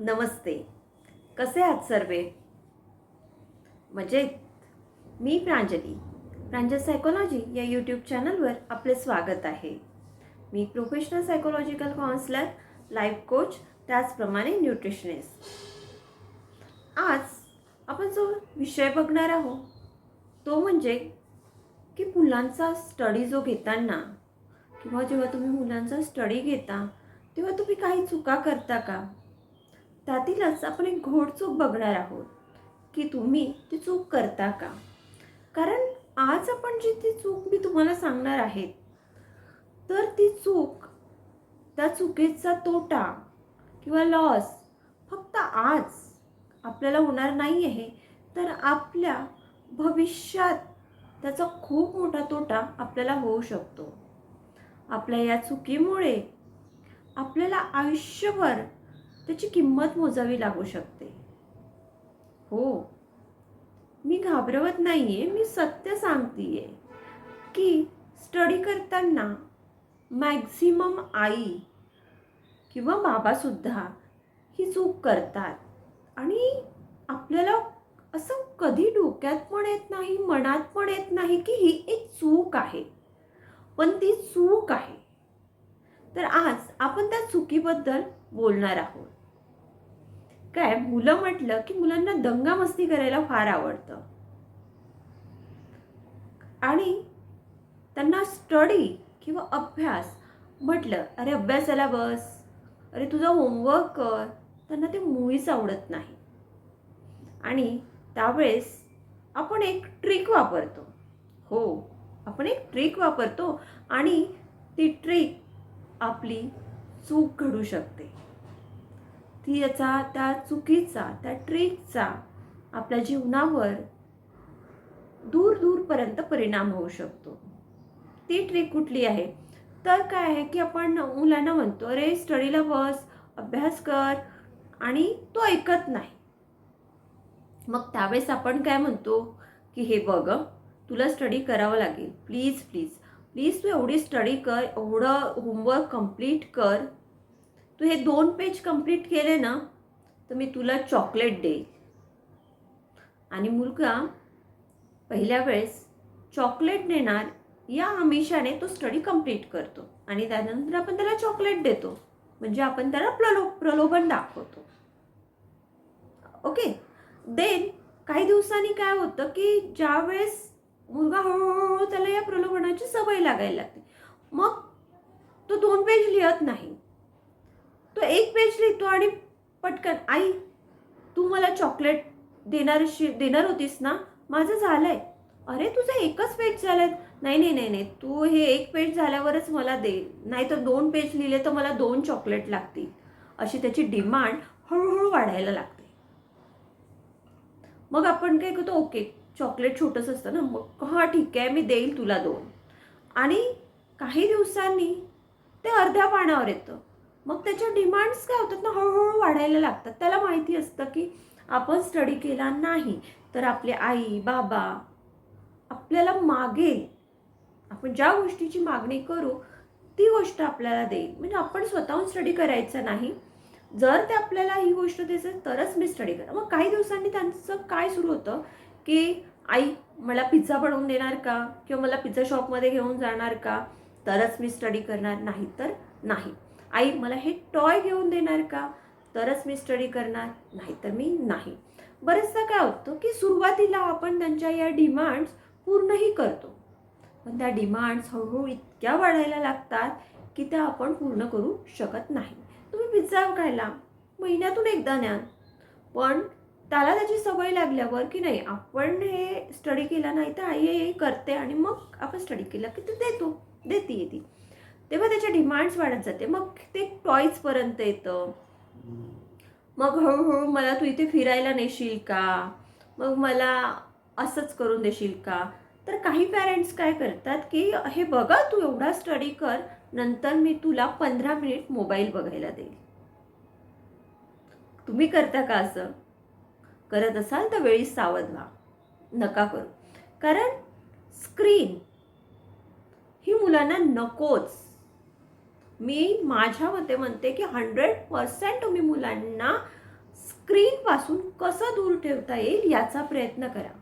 नमस्ते. कसे आहात सर्वे? मजेत. मी प्रांजली. प्रांजल सायकोलॉजी या यूट्यूब चॅनलवर आपले स्वागत आहे. मी professional psychological counsellor life coach त्याचप्रमाणे न्यूट्रिशनिस्ट आज आपण जो विषय बघणार आहोत तो म्हणजे की मुलांचा स्टडी जो घेताना किंवा जेव्हा तुम्ही मुलांचा स्टडी घेता तेव्हा तुम्ही काही चुका करता का? त्यातीलच आपण एक घोडचूक बघणार आहोत. की तुम्ही ती चूक करता का? कारण आज आपण जी ती चूक मी तुम्हाला सांगणार आहेत तर ती चूक त्या चुकीचा तोटा किंवा लॉस फक्त आज आपल्याला होणार नाही आहे तर आपल्या भविष्यात त्याचा खूप मोठा तोटा आपल्याला होऊ शकतो. आपल्या या चुकीमुळे आपल्याला आयुष्यभर त्याची किंमत मोजावी लागू शकते. हो. मी घाबरवत नाहीये मी सत्य सांगतीये की स्टडी करताना मॅक्झिमम आई किंवा बाबासुद्धा ही चूक करतात. आणि आपल्याला असं कधी डोक्यात पण येत नाही मनात पण येत नाही की ही एक चूक आहे. पण ती चूक आहे. तर आज आपण त्या चुकीबद्दल बोलणार आहोत. काय मुलं म्हटलं की मुलांना दंगा मस्ती करायला फार आवडतं. आणि त्यांना स्टडी किंवा अभ्यास म्हटलं अरे अभ्यासाला बस. अरे तुझा होमवर्क कर. त्यांना ते मुळीच आवडत नाही. आणि त्यावेळेस आपण एक ट्रिक वापरतो. हो आपण एक ट्रिक वापरतो आणि ती ट्रिक आपली चूक घडू शकते. ती याचा त्या चुकीचा त्या ट्रिकचा आपल्या जीवनावर दूर दूरपर्यंत परिणाम होऊ शकतो. ती ट्रिक कुठली आहे? तर काय आहे की आपण मुलांना म्हणतो अरे स्टडीला बस अभ्यास कर आणि तो ऐकत नाही. मग त्यावेळेस आपण काय म्हणतो? की हे बघ तुला स्टडी करावं लागेल. Please please. प्लीज तू एवढी स्टडी कर एवढं होमवर्क कंप्लीट कर तू हे दोन पेज कंप्लीट केले ना तर मी तुला चॉकलेट देईल. आणि मुलगा पहिल्या वेळेस चॉकलेट देणार या आमिषाने तो स्टडी कंप्लीट करतो. आणि त्यानंतर आपण त्याला चॉकलेट देतो. म्हणजे आपण त्याला प्रलो प्रलोभन दाखवतो. ओके देन काही दिवसांनी काय होतं की ज्यावेळेस मुलगा हळूहळू त्याला या प्रलोभनाची सवय लागायला लागते. मग तो दोन पेज लिहत नाही. तो एक पेज लिहितो आणि पटकन आई तू मला चॉकलेट देणार देणार होतीस ना? माझं झालंय. अरे तुझं एकच पेज झालंय. नाही नाही नाही नाही तू हे एक पेज झाल्यावरच मला दे. नाहीतर दोन पेज लिहिले तर मला दोन चॉकलेट लागतील. अशी त्याची डिमांड हळूहळू वाढायला लागते. मग आपण काय करतो? ओके चॉकलेट छोटंसं असतं ना मग हां ठीक आहे मी देईल तुला दोन. आणि काही दिवसांनी ते अर्ध्या पाण्यावर येतं. मग त्याच्या डिमांड्स काय होतात ना हळूहळू वाढायला लागतात. त्याला माहिती असतं की आपण स्टडी केला नाही तर आपले आई बाबा आपल्याला मागेल आपण ज्या गोष्टीची मागणी करू ती गोष्ट आपल्याला देईल. म्हणजे आपण स्वतःहून स्टडी करायचं नाही. जर ते आपल्याला ही गोष्ट दिसेल तरच मी स्टडी करा मग काही दिवसांनी त्यांचं काय सुरू होतं? की आई मला पिझ्झा बनवून देणार का? किंवा मला पिझ्झा शॉपमध्ये घेऊन जाणार का? तरच मी स्टडी करणार नाही तर नाही. आई मला हे टॉय घेऊन देणार का? तरच मी स्टडी करणार नाही तर मी नाही. बरेचदा काय होतं की सुरुवातीला आपण त्यांच्या या डिमांड्स पूर्णही करतो. पण त्या डिमांड्स हळूहळू इतक्या वाढायला लागतात की त्या आपण पूर्ण करू शकत नाही. तुम्ही पिझ्झा खायला महिन्यातून एकदा न्या पण त्याला त्याची सवय लागल्यावर की नाही आपण हे स्टडी केला नाही तर आई हे करते आणि मग आपण स्टडी केला की ते देतो देते येते तेव्हा त्याच्या डिमांड्स वाढत जाते. मग ते टॉईजपर्यंत येतं. मग हळूहळू मला तू इथे फिरायला नेशील का? मग मला असंच करून देशील का? तर काही पॅरेंट्स काय करतात की हे बघा तू एवढा स्टडी कर नंतर मी तुला पंधरा मिनिट मोबाईल बघायला देईल. तुम्ही करता का असं? करत असाल तर वेळी सावध व्हा. नका करू. कारण स्क्रीन ही मुलांना नकोच. मी माझ्या मते म्हणते की हंड्रेड पर्सेंट तुम्ही मुलांना स्क्रीनपासून कसं दूर ठेवता येईल याचा प्रयत्न करा.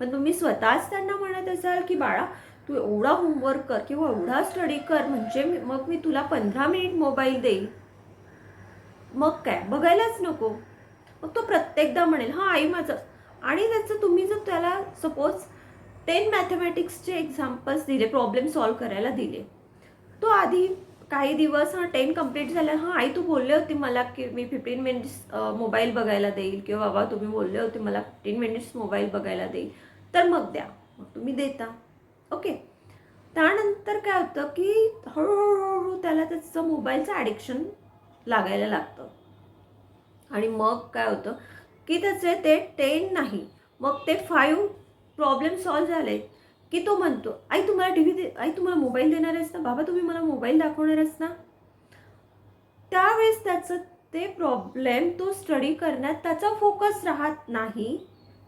पण तुम्ही स्वतःच त्यांना म्हणत असाल की बाळा तू एवढा होमवर्क कर किंवा एवढा स्टडी कर म्हणजे मी- मग मी तुला पंधरा मिनिट मोबाईल देईल. मग काय? बघायलाच नको. मग तो प्रत्येकदा म्हणेल हां आई माझं. आणि त्याचं तुम्ही जर त्याला सपोज टेन मॅथमॅटिक्सचे एक्झाम्पल्स दिले प्रॉब्लेम सॉल्व करायला दिले तो आधी काही दिवस हां टेन कंप्लीट झाल्या हां आई तू बोलले होती मला की मी फिफ्टीन मिनिट्स मोबाईल बघायला देईल. किंवा बाबा तुम्ही बोलले होते मला फिफ्टीन मिनिट्स मोबाईल बघायला देईल. तर मग द्या. मग तुम्ही देता. ओके त्यानंतर काय होतं की हळूहळू त्याला त्याचं मोबाईलचं ॲडिक्शन लागायला लागतं. आणि मग काय होतं की त्याचे ते टेन नाही. मग ते फाईव्ह प्रॉब्लेम सॉल्व झाले की तो म्हणतो आई तुम्हाला टी व्ही दे आई तुम्हाला मोबाईल देणार आहेस ना? बाबा तुम्ही मला मोबाईल दाखवणार आहेस ना? त्यावेळेस त्याचं ते प्रॉब्लेम तो स्टडी करण्यात त्याचा फोकस राहत नाही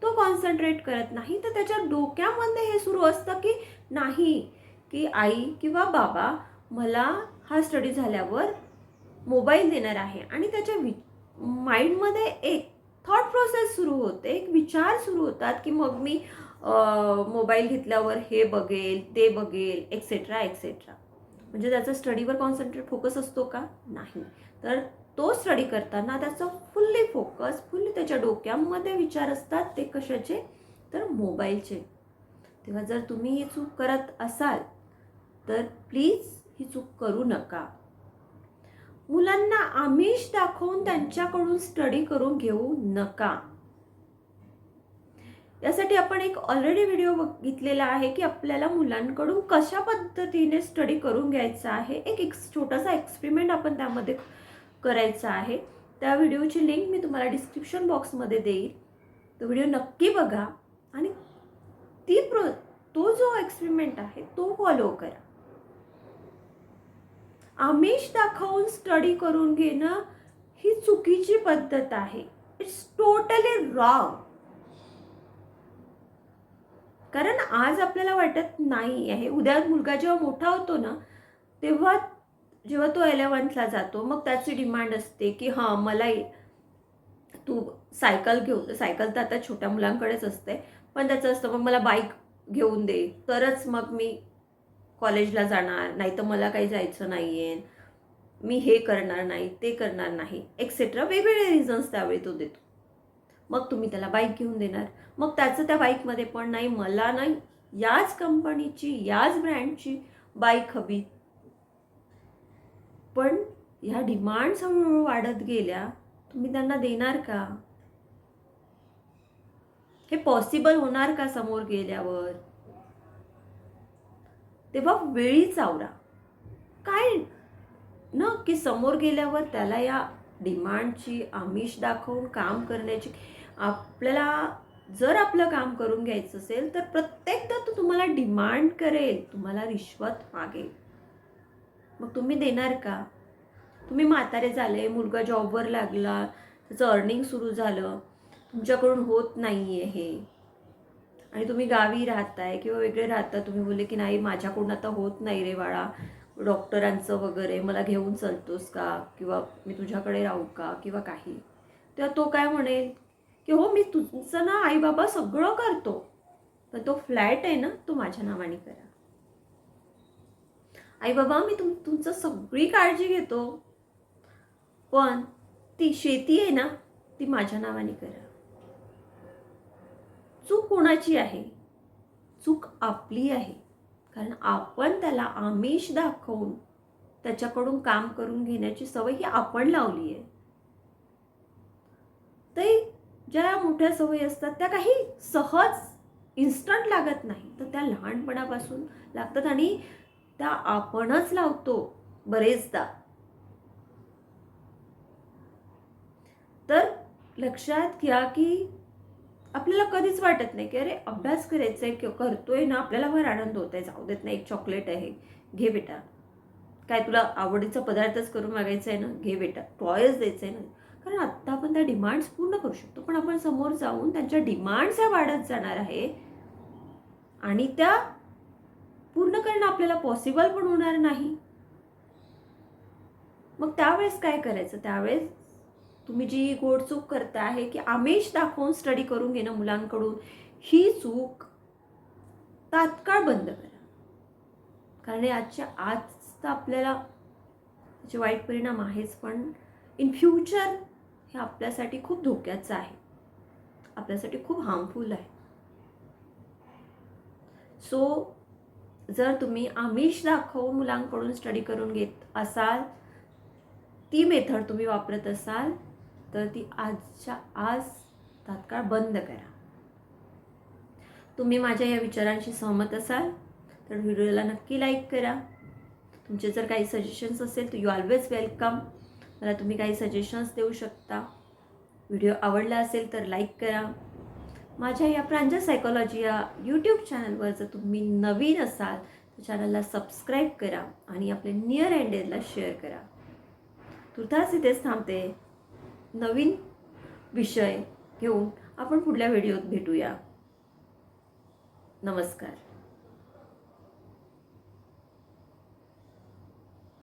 तो कॉन्सन्ट्रेट करत नाही. तर त्याच्या डोक्यामध्ये हे सुरू असतं की नाही की आई किंवा बाबा मला हा स्टडी झाल्यावर मोबाईल देणार आहे. आणि त्याच्या वि माइंडमध्ये एक थॉट प्रोसेस सुरू होते एक विचार सुरू होतात की मग मी मोबाईल घेतल्यावर हे बघेल ते बघेल एक्सेट्रा एक्सेट्रा म्हणजे त्याचा स्टडीवर कॉन्सन्ट्रेट फोकस असतो का? नाही. तर तो स्टडी करताना त्याचा फुल्ली फोकस फुल्ली त्याच्या डोक्यामध्ये विचार असतात ते कशाचे? तर मोबाईलचे. तेव्हा जर तुम्ही ही चूक करत असाल तर प्लीज ही चूक करू नका. मुलांना आमिष दाखवून त्यांच्याकडून स्टडी करून घेऊ नका. यासाठी आपण एक ऑलरेडी व्हिडिओ बघितलेला आहे की आपल्याला मुलांकडून कशा पद्धतीने स्टडी करून घ्यायचा आहे. एक एक छोटासा एक्सपेरिमेंट आपण त्यामध्ये करायचा आहे. त्या व्हिडिओची लिंक मी तुम्हाला डिस्क्रिप्शन बॉक्समध्ये देईल. तो व्हिडिओ नक्की बघा आणि ती प्रो तो जो एक्सपेरिमेंट आहे तो फॉलो करा. आमिष दाखवून स्टडी करून घेणं ही चुकीची पद्धत आहे. इट्स टोटली रॉंग कारण आज आपल्याला वाटत नाही आहे. उद्या मुलगा जेव्हा मोठा होतो ना तेव्हा जेव्हा तो एलेवन्थला जातो मग त्याची डिमांड असते की हां मला तू सायकल घेऊ. सायकल तर आता छोट्या मुलांकडेच असते पण त्याचं असतं मग मला बाईक घेऊन दे. तरच मग मी कॉलेजला जाणार नाही तर मला काही जायचं नाही आहे मी हे करणार नाही ते करणार नाही एक्सेट्रा वेगवेगळे रिझन्स त्यावेळी तो देतो. मग तुम्ही त्याला बाईक घेऊन देणार. मग त्याचं त्या बाईकमध्ये पण नाही मला नाही याच कंपनीची याच ब्रँडची बाईक हवी. पण ह्या डिमांड्स हळूहळू वाढत गेल्या तुम्ही त्यांना देणार का? हे पॉसिबल होणार का समोर गेल्यावर? तेव्हा वेळी चावरा काय न की समोर गेल्यावर त्याला या डिमांडची आमिष दाखवून काम करण्याची आपल्याला जर आपलं काम करून घ्यायचं असेल तर प्रत्येकदा तो तुम्हाला डिमांड करेल तुम्हाला रिश्वत मागेल. मग तुम्ही देणार का? तुम्ही म्हातारे झाले मुलगा जॉबवर लागला त्याचं अर्निंग सुरू झालं तुमच्याकडून होत नाही आहे हे. आणि तुम्ही गावी राहताय किंवा वेगळे राहता तुम्ही बोलले की नाही माझ्याकडून आता होत नाही रे बाळा. डॉक्टरांचं वगैरे मला घेऊन चलतोस का? किंवा मी तुझ्याकडे राहू का? किंवा काही. तेव्हा तो काय म्हणेल? की हो मी तुमचं ना आई बाबा सगळं करतो. पण तो फ्लॅट आहे ना तो माझ्या नावाने करा. आई बाबा मी तुम तुमचं सगळी काळजी घेतो. पण ती शेती आहे ना ती माझ्या नावाने करा. चूक कोणाची आहे? चूक आपली आहे. कारण आपण त्याला आमिष दाखवून त्याच्याकडून काम करून घेण्याची सवय ही आपण लावली आहे. ते ज्या मोठ्या सवयी असतात त्या काही सहज इन्स्टंट लागत नाही. तर त्या लहानपणापासून लागतात आणि त्या आपणच लावतो बरेचदा. तर लक्षात घ्या की आपल्याला कधीच वाटत नाही की अरे अभ्यास करायचा आहे किंवा करतोय ना आपल्याला वर आनंद होत आहे जाऊ देत नाही एक चॉकलेट आहे घे बेटा. काय तुला आवडीचा पदार्थच करून मागायचा आहे ना घे बेटा. टॉयच द्यायचं आहे ना. कारण आत्ता आपण त्या डिमांड्स पूर्ण करू शकतो. पण आपण समोर जाऊन त्यांच्या डिमांड्स ह्या वाढत जाणार आहे. आणि त्या पूर्ण करणं आपल्याला पॉसिबल पण होणार नाही. मग त्यावेळेस काय करायचं? त्यावेळेस तुम्ही जी गोड चूक करता आहे की आमिष दाखवून स्टडी करून घेणं मुलांकडून ही चूक तात्काळ बंद करा. कारण आजच्या आज तर आपल्याला त्याचे वाईट परिणाम आहेच पण इन फ्युचर हे आपल्यासाठी खूप धोक्याचं आहे. आपल्यासाठी खूप हार्मफुल आहे. सो जर तुम्ही आमिष दाखवून मुलांकडून स्टडी करून घेत असाल ती मेथड तुम्ही वापरत असाल तर ती आजच्या आज तात्काळ बंद करा. तुम्ही माझ्या या विचारांशी सहमत असाल तर व्हिडिओला नक्की लाईक करा. तुमचे जर काही सजेशन्स असेल तर यू ऑलवेज वेलकम मला तुम्ही काही सजेशन्स देऊ शकता. व्हिडिओ आवडला असेल तर लाईक करा. माझ्या या प्रांजल सायकोलॉजी या यूट्यूब चॅनलवर जर तुम्ही नवीन असाल तर चॅनलला सबस्क्राईब करा आणि आपले नियर अँडेडला शेअर करा. तुर्तास इथेच थांबते. नवीन विषय घेऊन आपण पुढल्या व्हिडिओत भेटूया. नमस्कार.